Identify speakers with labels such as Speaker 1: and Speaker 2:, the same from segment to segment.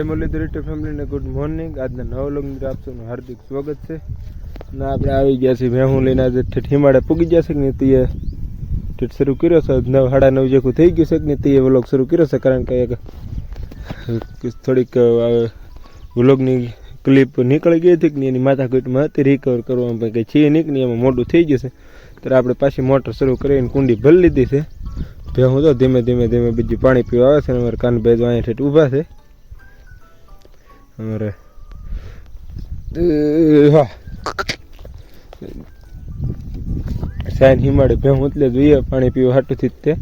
Speaker 1: જય મુરલીધર યુટ્યુબ ફેમિલીને good morning. આજના નવ લોગની આપસોનું હાર્દિક સ્વાગત છે. ને આપણે આવી ગયા છીએ ભેહું લઈને આજે ઠેઠ હિમાડે પૂગી ગયા છે કે નહીં તે ઠેઠ શરૂ કર્યો છે. નવ સાડા નવ જેવું થઈ ગયું છે કે નહીં તે વ્લોગ શરૂ કર્યો છે કારણ કે એક થોડીક વ્લોગની ક્લિપ નીકળી ગઈ હતી કે એની માથાકૂટમાં હતી રિકવર કરવામાં કંઈ છે નહીં કે એમાં મોટું થઈ ગયું છે. ત્યારે આપણે પાછી મોટર શરૂ કરીને કુંડી ભરી લીધી છે. ભેહું તો ધીમે ધીમે ધીમે બીજી પાણી પીવા આવે છે અમારે કાનભાઈ તો અહીંયા ઠેઠ ઊભા છે. હા. સાઈન હિમાડે ભેહું એટલે જોઈએ, પાણી પીવા હાટુથી જ તે.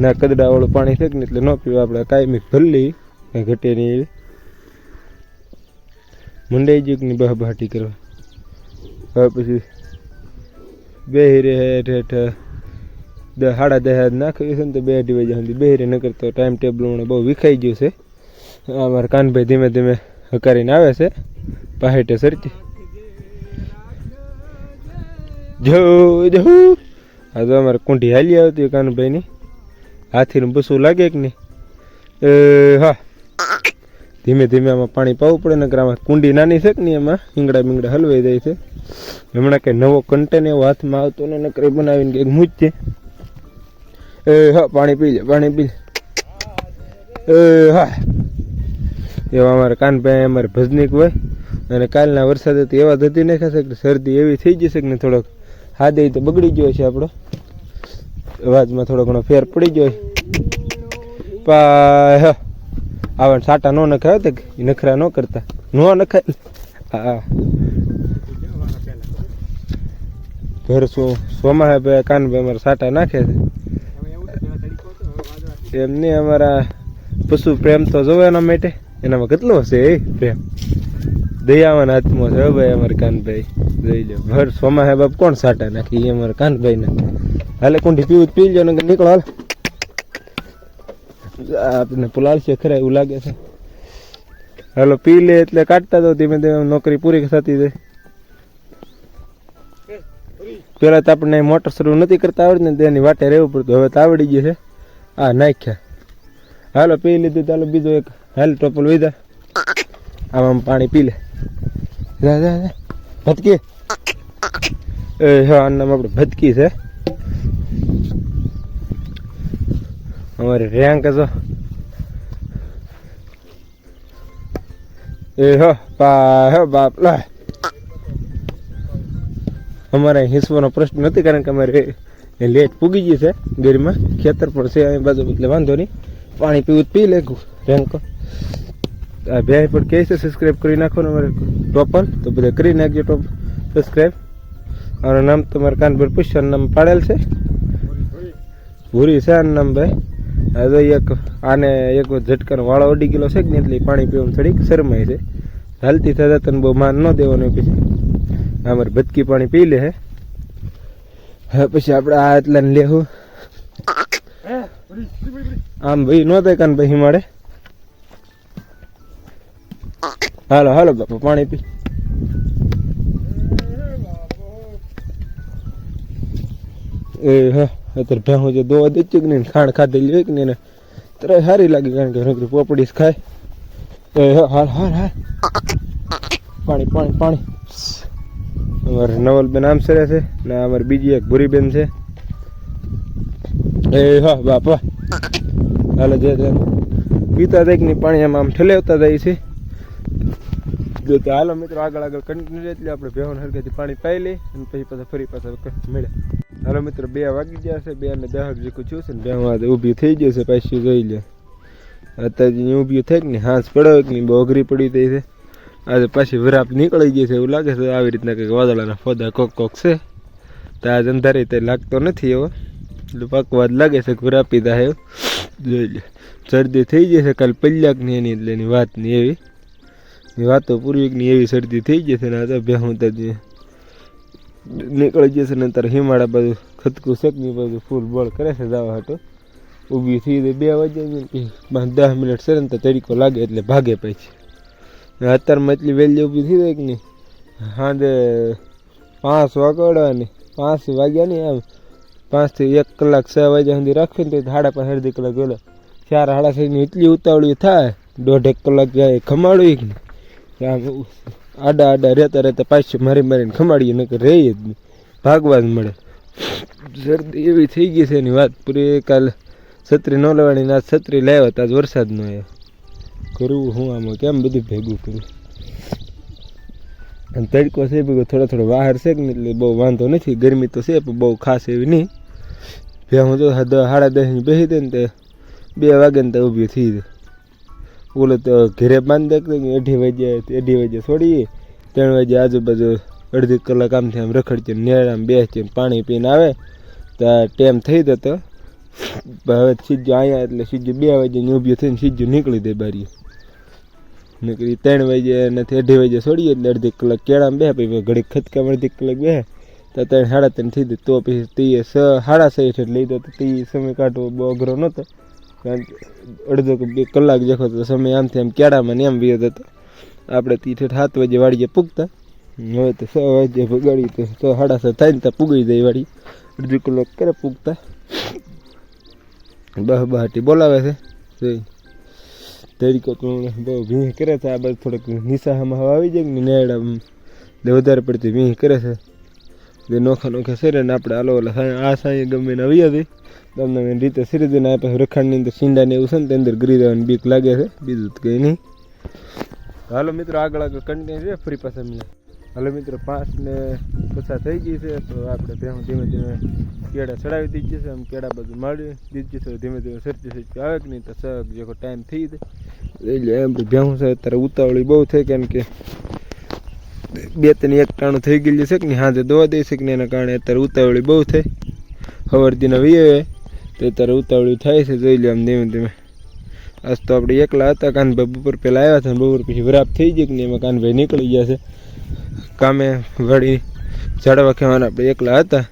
Speaker 1: ના કદડાવાળું પાણી થાય ને એટલે ન પીવા આપણે કાયમી ભરલી કાંઈ ઘટે નહીં એવી. મંડાઈ ગયું ની બહાટી કરવા. હવે પછી બે રે હેઠ સાડા દસ નાખ્યું છે ને તો બે અઢી વાગ્યા સુધી બે રે નકર તો ટાઈમ ટેબલ બહુ વિખાઈ ગયું છે. અમારા કાનભાઈ ધીમે ધીમે હકારીને આવે છે. પાહેટે સરતી જો જો. આ તો અમારે કુંઢી હાલી આવતી કાનભાઈની હાથીનું બસું લાગે કે નહીં? હા. ધીમે ધીમે આમાં પાણી પાવું પડે ને આમાં કુંડી નાની છે કે નહીં એમાં ઈંગડા બીંગડા હલવાઈ જાય છે. હમણાં કંઈ નવો કન્ટેન એવો હાથમાં આવતો ને નકરે બનાવીને કંઈક મૂજશે એ, હા, પાણી પી લે, પાણી પી લે. એ, હા. એવા અમારે કાનભાઈ અમારે ભજનીક હોય. અને કાલના વરસાદથી એવા ધતી નાખ્યા છે કે શરદી એવી થઈ જશે કે થોડોક. હાદે તો બગડી ગયો છે આપણો. અવાજમાં થોડો ઘણો ફેર પડી ગયો પા આવા સાટા નો નખાય તો એ નખરા ન કરતા. નો નખાય. હા. ઘર શું સોમા ભાઈ, કાનભાઈ અમારે સાટા નાખે છે. એમને અમારા પશુ પ્રેમ તો જોવાના માટે. એનામાં કેટલો હશે એ? પ્રેમ દયાવાન હાથમાં છે ભાઈ અમારે કાનભાઈ. જોઈ લો ભર સોમા હે બાપ કોણ સાટા નાખી એ અમારે કાનભાઈ ના હાલે કુંઠી પીવું પી લો ને નીકળો હાલ. આપણે પુલાલશે ખરા એવું લાગે છે. હાલો, પી લે એટલે કાઢતા તો ધીમે ધીમે, નોકરી પૂરી થતી જાય. પેલા તો આપણને મોટર શરૂ નથી કરતા આવડતી ને તેની વાટે રહેવું પડતું. હવે તો આવડી ગયું છે. આ નાખ્યા. હાલો, પી લીધું, ચાલો બીજો એક. હાલ ટોપલ વધા આમાં પાણી પી લે. જા જા જા. ભટકી. એ, હા આનામાં આપણે ભટકી છે. અમારે રેન્ક જો એ, હો, પા, હો, બાપ, લા. અમારે હિસવાનો પ્રશ્ન નથી, કારણ કે અમારે લેટ પૂગી ગઈ છે. ગેરમાં ખેતર પણ છે, અહીં બાજુ એટલે વાંધો નહીં. પાણી પીવું પી લે રેન્ક આ બે પણ કહે છે સબસ્ક્રાઈબ કરી નાખો ને અમારે ટોપર તો બધા કરી નાખજો ટોપ. સબસ્ક્રાઈબ મારું નામ તમારે કાનભર પૂછશે નામ પાડેલ છે. ભૂરી છે આનું નામ ભાઈ. હવે એક આને એક ઝટકાનો વાળો અડી ગયેલો છે કે નહીં એટલે પાણી પીવામાં થોડીક શરમાય છે. હાલતી થતા તને બહુ માન ન દેવાનું પછી. અમારે ભટકી પાણી પી લે હે. હવે પછી આપણે આ એટલા ને લેવું આમ ભાઈ નો થાય કાન ભાઈ હિમાડે હાલો હાલો, બાપા, પાણી પી. એ, હા, અત્યારે ભેહું જે દોવા દે કે નહીં, ખાંડ ખાધેલી હોય કે નહીં તરત સારી લાગે કારણ કે નકરી પોપડી ખાય. એ, હા, હાલ હાલ હાલ. પાણી પાણી પાણી. અમારે નવલબેન આમ સરે છે ને અમારી બીજી એક ભૂરીબેન છે. એ, હા, બાપા. હાલો જે પીતા જાય ની પાણી આમ આમ ઠલેવતા જાય છે. તો હાલો મિત્રો, આગળ આગળ કન્ટિન્યુ એટલે આપણે ભેવન હરકેથી પાણી પાઈ લઈ અને પછી પાછા ફરી પાછા મળે. હાલો મિત્રો, બે વાગી ગયા છે, બે ને દહક જેવું છું છે ને, બે વાગે ઊભી થઈ ગયો છે, પાછી જોઈ લે. અત્યારે ઊભી થઈ ને, હાંસ પડાવે કે બહુ અઘરી પડી થઈ છે. આજે પાછી વરાપ નીકળી ગઈ છે, એવું લાગે છે, આવી રીતના કંઈક વાદળાના ફોદા કોક કોક છે. તો આજ અંધારે તે લાગતો નથી એવો. એટલે પકવાદ લાગે છે વરાપી એવું. જોઈ લે. શરદી થઈ જશે કાલ પલ્યાકની એની, એટલે એની વાત નહીં એવી. વાતો પૂર્વિકની એવી શરદી થઈ જશે ને આ ભેહું તો નીકળી જશે ને તારે હિમાળા બાજુ ખતકું શકની બાજુ ફૂલ બળ કરે છે જવા હાટો. ઊભી થઈ તો બે વાગ્યા દસ મિનિટ છે ને તરીકો લાગે એટલે ભાગે પછી. અત્યારમાં એટલી વહેલી ઊભી થઈ જાય કે નહીં? સાંજે પાંચ વાગડવાની પાંચ વાગ્યા નહીં આમ પાંચથી એક કલાક છ વાગ્યા સુધી રાખીએ ને તો સાડા પાંચ અડધી કલાક ગયેલો. ચાર સાડા છની એટલી ઉતાવળી થાય, દોઢેક કલાક જાય ખમાડવી ને આમ આડા આડા રહેતા રહેતા પાછું મારી મારીને ખમાડીએ, નકર રહી જ નહીં. ભાગવા જ મળે. શરદી એવી થઈ ગઈ છે એની વાત પૂરી. કાલ છત્રી ન લેવાની ના છત્રી લાવ્યા હતા વરસાદ ન આવ્યો. કરવું હું આમાં કેમ બધું ભેગું કરું અને તડકો છે ભેગો, થોડો થોડો બહાર છે ને એટલે બહુ વાંધો નથી. ગરમી તો છે, પણ બહુ ખાસ એવી નહીં. ભેહું તો દ, સાડા દસની બેસી દે ને તે બે વાગે ને તો ઊભી થઈ જાય. ઓલો તો ઘેરે બાંધી દે કે અઢી વાગે અઢી વાગે છોડીએ, ત્રણ વાગે આજુબાજુ અડધી કલાક આમથી આમ રખડશે નેરામ બેસતી પાણી પીને આવે, તો ટેમ થઈ જતો. હવે સીજો અહીંયા એટલે સીજો બે વાગે ઊભી થઈને સીજું નીકળી દે બારી નીકળી ત્રણ વાગે નથી અઢી વાગે છોડીએ એટલે અડધી કલાક કેળામાં બે, પછી ઘડીક ખતકામ અડધી કલાક બે. તો ત્રણ, સાડા ત્રણ થઈ દે તો પછી તે સાડા છ એટલે લઈ દો તો તે સમય કાઢવો બહુ અઘરો નહોતો. અડધો કે બે કલાક જેખો તો સમય આમથી આમ કેળામાં ને એમ વ્યો હતો. આપણે તીઠ સાત વાગે વાડીએ પૂગતા. હવે તો છ વાગે ભગાડી તો છ સાડા છ થાય ને ત્યાં પૂગી જાય વાડી. અડધો કલાક કરે પૂગતા? બહ બહાટી બોલાવે છે. જોઈ તરીકો તો બહુ ભીહ કરે છે. આ બાજુ થોડુંક નિશાહમાં હવા આવી જાય ને નેડા વધારે પડતી ભીહ કરે છે. જે નોખા નોખા છે ને આપણે આલો ઓલા આ સાંઈ ગમે ને આવી હતી. તમને મેં રીતે સિરી દઈને આપણે રખાણની અંદર સીંડા ને એવું છે ને તે અંદર ગરી દેવાની બીક લાગે છે. બીજું તો કંઈ નહીં. હાલો મિત્રો, આગળ આગળ કન્ટિન્યુ છે. ફરી પાછા મેં હાલો મિત્રો, પાંચ ને પછા થઈ ગઈ છે, તો આપણે ભેહું ધીમે ધીમે કેળા ચડાવી દીધી છે. આમ કેળા બધું માળી દીધી છે ધીમે ધીમે સરતી સરતી આવે કે નહીં, તો સગ જેવો ટાઈમ થઈ જાય. એટલે એમ ભેહું છે, અત્યારે ઉતાવળી બહુ થઈ, કેમ કે બે ત્રણ એક ટાણું થઈ ગયેલું છે કે હાજે દવા દઈ છે કે એના કારણે અત્યારે ઉતાવળી બહુ થઈ. હવરદીના વીએ. તો અત્યારે ઉતાવળી થાય છે, જોઈ લે આમ ધીમે ધીમે. આજ તો આપણે એકલા હતા, કાનભાઈ બપોર પહેલાં આવ્યા હતા બપોર પછી વરાપ થઈ ગઈ કે નહીં? એમાં કાનભાઈ નીકળી ગયા છે. કામે વળી ઝાડવા ખેવાના આપણે એકલા હતા.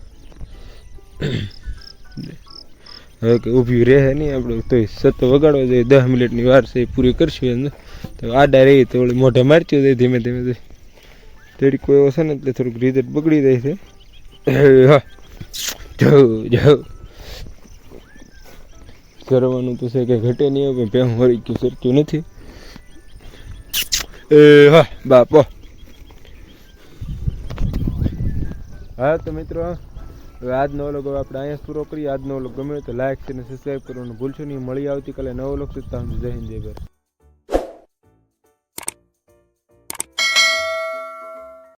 Speaker 1: હવે કે ઊભી રહે નહીં આપણે, તોય સતો વગાડવા જોઈએ. દસ મિનિટની વાર છે, એ પૂરી કરશું એમ. તો આડા રહી તો મોઢે મારતી જાય ધીમે ધીમે તડકો એવો છે ને એટલે થોડુંક રિઝલ્ટ બગડી જાય છે. કરવાનું તો છે કે ઘટે નહીં હવે, ભેહું વળી ગયું સરખ્યું નથી. એ, હા, બાપો, હા. તો મિત્રો, હવે આજનો હવે આપણે અહીંયા પૂરો કરીએ. આજનો વ્લોગ ગમ્યો તો લાઈક અને સબસ્ક્રાઈબ કરવાનું ભૂલશો નહીં. મળી આવતીકાલે નવો વ્લોગ સુધી જય હિન્દ, જય ભારત.